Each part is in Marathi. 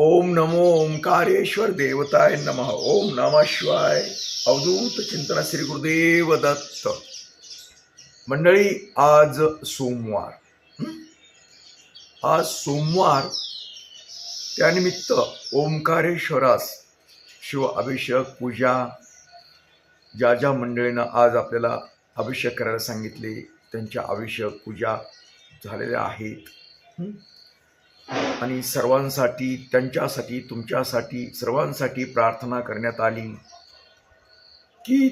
ओम नमो ओंकारेश्वर देवताय नमः। ओम नमः शिवाय। अवधूत चिंतन श्री गुरुदेव दत्त। मंडळी आज सोमवार आज सोमवार त्यानिमित्त ओंकारेश्वरास शिव अभिषेक पूजा ज्या ज्या मंडळीनं आज आपल्याला अभिषेक करायला सांगितले त्यांच्या अभिषेक पूजा झालेल्या आहेत आणि सर्वांसाठी त्यांच्यासाठी तुमच्यासाठी सर्वांसाठी प्रार्थना करण्यात आली की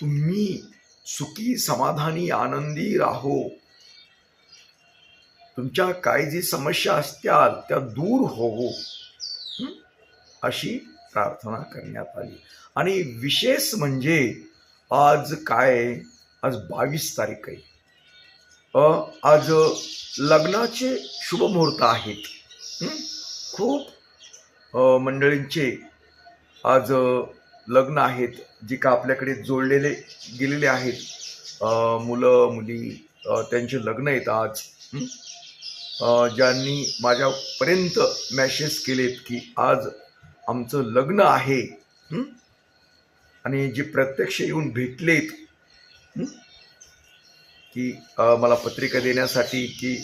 तुम्ही सुखी समाधानी आनंदी राहो. तुमच्या काय जी समस्या असत्याल त्या दूर होवो. अशी प्रार्थना करण्यात आली. आणि विशेष म्हणजे आज काय? आज बावीस तारीख आहे. आज लग्नाचे शुभमुहूर्त आहेत. खूप मंडळींचे आज लग्न आहेत जी का आपल्याकडे जोडलेले गेलेले आहेत. मुलं मुली त्यांचे लग्न आहेत आज. ज्यांनी माझ्यापर्यंत मॅसेज केलेत की आज आमचं लग्न आहे. आणि जे प्रत्यक्ष येऊन भेटलेत. की मला पत्रिका देण्यासाठी की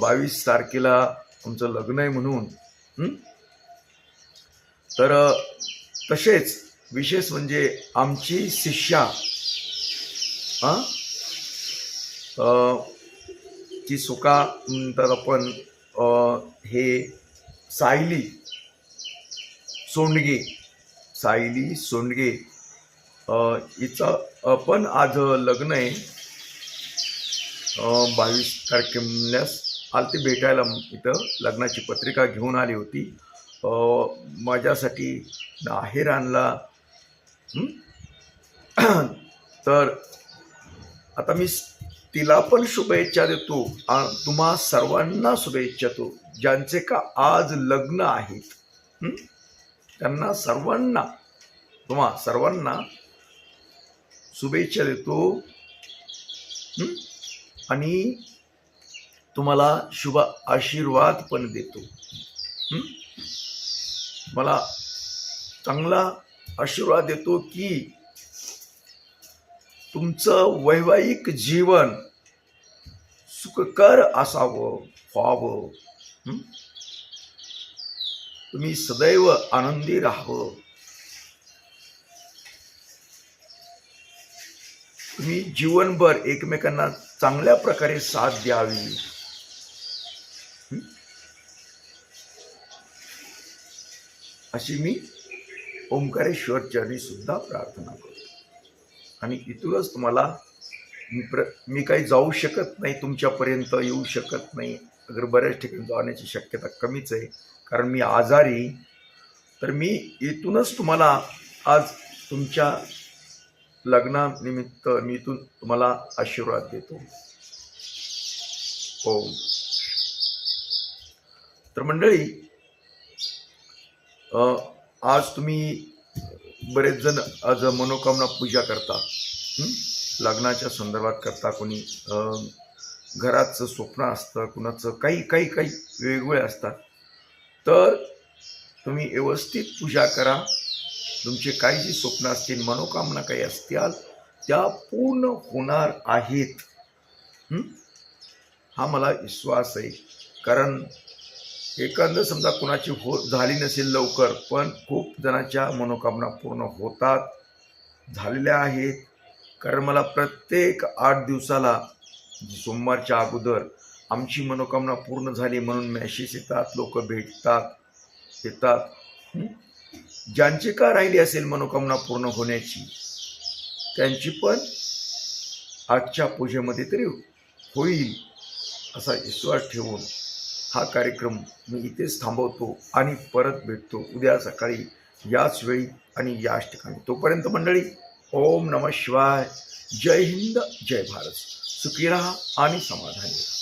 बावीस तारखेला आमचं लग्न आहे म्हणून तर तसेच विशेष म्हणजे आमची शिष्या हां सुका नंतर आपण हे सायली सोंडगे सायली सोंडगे हिचं पण आज लग्न आहे. बावीस तारखेल्यास आली ते भेटायला इथं लग्नाची पत्रिका घेऊन आली होती. माझ्यासाठी आहेर आणला. तर आता मी तिला पण शुभेच्छा देतो. तुम्हा सर्वांना शुभेच्छा देतो ज्यांचे का आज लग्न आहेत. त्यांना सर्वांना तुम्हा सर्वांना शुभेच्छा देतो. आणि तुम्हाला शुभ आशीर्वाद पण देतो. मला चांगला आशीर्वाद देतो की तुमचं वैवाहिक जीवन सुखकर असावं व्हावं. तुम्ही सदैव आनंदी राहावं. तुम्ही जीवनभर एकमेकांना चांगल्या प्रकारे साथ द्यावी. अशी मी ओंकारेश्वर सुद्धा प्रार्थना करतो. आणि इथूनच तुम्हाला मी प्र मी काही जाऊ शकत नाही तुमच्यापर्यंत येऊ शकत नाही. अगर बऱ्याच ठिकाणी जाण्याची शक्यता कमीच आहे. कारण मी आजारी. तर मी इथूनच तुम्हाला आज तुमच्या लग्नानिमित्त मी इथून तुम्हाला आशीर्वाद देतो. ओम. तर मंडळी आज तुम्ही बरेच जण आज मनोकामना पूजा करता लग्नाच्या संदर्भात करता कोणी घराचं स्वप्न असतं कुणाचं काही काही काही वेगवेगळे असतात. तर तुम्ही व्यवस्थित पूजा करा. तुमचे काही जी स्वप्न असतील मनोकामना काही असतील त्या पूर्ण होणार आहेत. हा? मला विश्वास आहे. कारण एखादं समजा कुणाची हो झाली नसेल लवकर पण खूप जणांच्या मनोकामना पूर्ण होतात झालेल्या आहेत. कारण मला प्रत्येक आठ दिवसाला सोमवारच्या अगोदर आमची मनोकामना पूर्ण झाली म्हणून मॅसेज येतात लोक भेटतात येतात. ज्यांची का राहिली असेल मनोकामना पूर्ण होण्याची त्यांची पण आजच्या पूजेमध्ये तरी होईल असा विश्वास ठेवून हा कार्यक्रम मी इथेच थांबवतो आणि परत भेटतो उद्या सकाळी याच वेळी आणि याच ठिकाणी. तोपर्यंत मंडळी ओम नम शिवाय. जय हिंद जय भारत. सुखी राहा आणि समाधानी राहा.